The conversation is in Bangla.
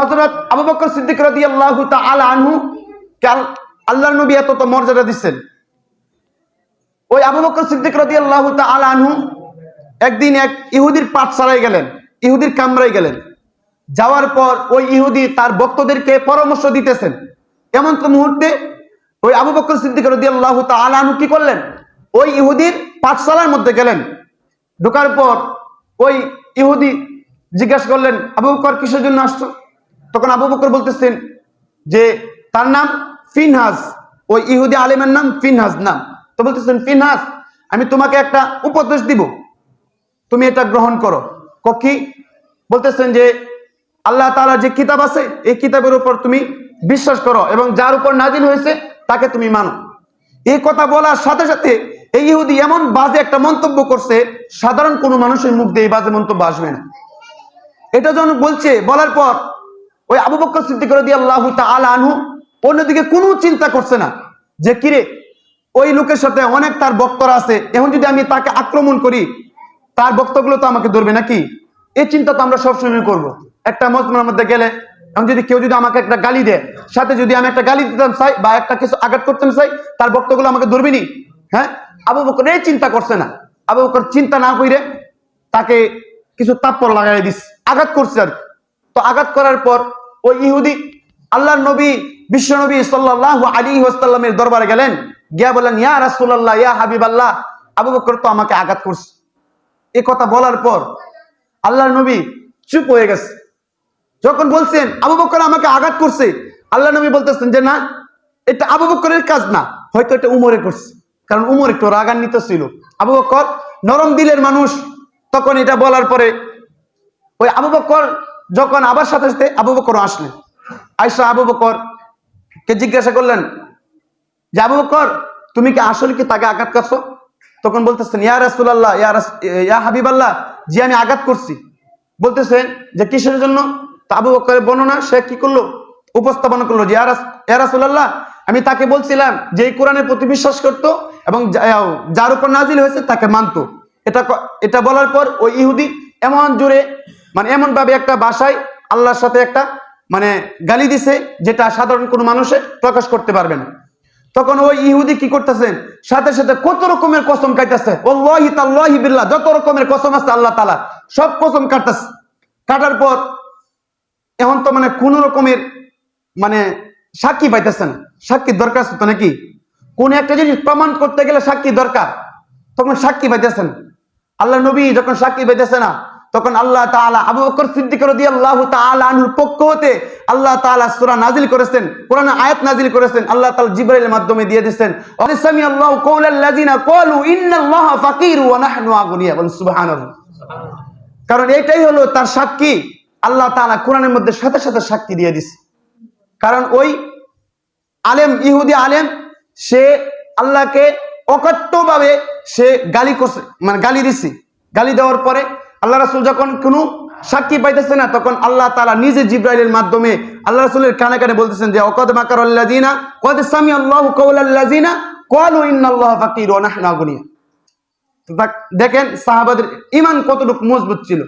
হজরত আবু বকর সিদ্দিক নবী এত তো মর্যাদা ওই আবু বকর সিদ্দিক রাদি আল্লাহ আনহু একদিন এক ইহুদির পাঠশালায় গেলেন, ইহুদির কামরায় গেলেন। যাওয়ার পর ওই ইহুদি তার ভক্তদেরকে পরামর্শ দিতেছেন। এমন তো মুহূর্তে ওই আবু বকর সিদ্দিক রাদি আল্লাহ আনহু কি করলেন? ওই ইহুদির পাঠশালার মধ্যে গেলেন। ঢোকার পর ওই ইহুদি জিজ্ঞাসা করলেন, আবু বকর, কিসের জন্য আসছো? তখন আবু বকর বলতেছেন যে, তার নাম ফিনহাস ওই ইহুদি আলেমের নাম ফিনহাস নাম। তো বলতেছেন ফিনহাস আমি তোমাকে একটা উপদেশ দিব। তুমি এটা গ্রহণ করো। কি বলতেছেন যে, আল্লাহ তাআলার যে কিতাব আছে, এই কিতাবের উপর তুমি বিশ্বাস করো এবং যার উপর নাজিল হয়েছে, তাকে তুমি মানো। এই কথা বলার সাথে সাথে এই ইহুদি এমন বাজে একটা মন্তব্য করছে, সাধারণ কোনো মানুষের মুখ দিয়ে বাজে মন্তব্য আসবে না। এটা যখন বলছে, বলার পর ওই আবু বকর সিদ্দিক রাদি আল্লাহ আনহু অন্যদিকে কোনো চিন্তা করছে না যে, কিরে, ওই লোকের সাথে অনেক তার বক্তরা আছে, এখন যদি আমি তাকে আক্রমণ করি, তার বক্তগুলো তো আমাকে ধরবে নাকি? এই চিন্তা তো আমরা সবসময় করব। একটা মজমার মধ্যে গেলে, এখন যদি কেউ যদি আমাকে একটা গালি দেয়, সাথে যদি আমি একটা গালি দিতাম চাই বা একটা কিছু আঘাত করতে চাই, তার বক্তগুলো আমাকে ধরবে নি? হ্যাঁ? আবু বকর এই চিন্তা করছে না। আবু বকর চিন্তা না কইরে তাকে কিছু তাপ্পর লাগাই দিস, আঘাত করছে আর তো আঘাত করার পর ওই ইহুদি, আল্লাহর নবী, বিশ্ব নবী সাল্লাহ আলী ওয়াসাল্লামের দরবারে গেলেন। গিয়া বললেন, ইয়া রাসূলুল্লাহ, ইয়া হাবিব আল্লাহ আবু বকর তো আমাকে আঘাত করছে। এ কথা বলার পর আল্লাহর নবী চুপ হয়ে গেছে। যখন বলছেন, আবু বকর আমাকে আঘাত করছে আল্লাহ নবী বলতেছেন যে, না, এটা আবু বকরের কাজ না, হয়তো এটা উমরে করছে। কারণ উমর একটু রাগান্বিত ছিল। আবু বকর নরম দিলের মানুষ, তখন এটা বলার পরে ওই আবু বকর যখন আবার সাথে সাথে আবু বকর আসলেন। আয়সা আবু বকর কে জিজ্ঞাসা করলেন, যে আবু বকর, তুমি কি আসলে কি তাকে আঘাত করছ? তখন বলতেছেন, ইয়া রাসূলুল্লাহ, ইয়া ইয়া হাবিবাল্লাহ, জি আমি আঘাত করছি। বলতেছেন যে কিসের জন্য? তা আবু বকরের বর্ণনা সে কি করল? উপস্থাপন করল যে, ইয়া রাস- ইয়া আমি তাকে বলছিলাম যে এই কোরআনের প্রতি বিশ্বাস করতো এবং যার উপর নাজিল হয়েছে তাকে মানতো। এটা এটা বলার পর ওই ইহুদি এমন জোরে মানে এমন ভাবে একটা বাসায় আল্লাহর সাথে একটা মানে গালি দিছে, যেটা সাধারণ কোনো মানুষে প্রকাশ করতে পারবে না। তখন ওই ইহুদি কি করতেছেন সাথে সাথে কত রকমের কসম কাটতেছে ওল্লাহি তাল্লাহি বিল্লাহ, যত রকমের কসম আছে আল্লাহ তালা সব কসম কাটতেছে। কাটার পর এখন তো মানে কোন রকমের মানে সাক্ষী পাইতেছে না। সাক্ষীর দরকার তো নাকি? কোন একটা জিনিস প্রমাণ করতে গেলে সাক্ষী দরকার। তখন সাক্ষী পাইতেছেন আল্লাহ নবী যখন সাক্ষী পাইতেছে না তখন আল্লাহ তাআলা আবু বকর সিদ্দিক রাদিয়াল্লাহু তাআলা আনহুর পক্ষ হতে আল্লাহ তাআলা সূরা নাজিল করেছেন, কোরআনে আয়াত নাজিল করেছেন, আল্লাহ তাআলা জিবরাইলের মাধ্যমে দিয়ে দিয়েছেন ওয়াসামি আল্লাহু কওলাল্লাযিনা ক্বালু, ইন্নাল্লাহা ফাকির ওয়া নাহনু আগনিয়া বল সুবহানাল্লাহ। কারণ এটাই হলো তার সাক্ষী। আল্লাহ তালা কোরআনের মধ্যে সাথে সাথে সাক্ষী দিয়ে দিছে। কারণ ওই আলেম, ইহুদি আলেম, সে আল্লাহকে অকট্যভাবে সে গালি করছে মানে গালি দিছে। গালি দেওয়ার পরে আল্লাহ রাসুল যখন কোনো সাক্ষী পাইতেছে না, তখন আল্লাহ তালা নিজে জিব্রাইলের মাধ্যমে আল্লাহ রাসুলের কানে কানে বলতেছেন যে অকদ মাকার আল্লাহিনা কদ সামি আল্লাহ কৌল কল ইন্নআল্লাহ ফাকির দেখেন সাহাবাদের ইমান কতটুকু মজবুত ছিল।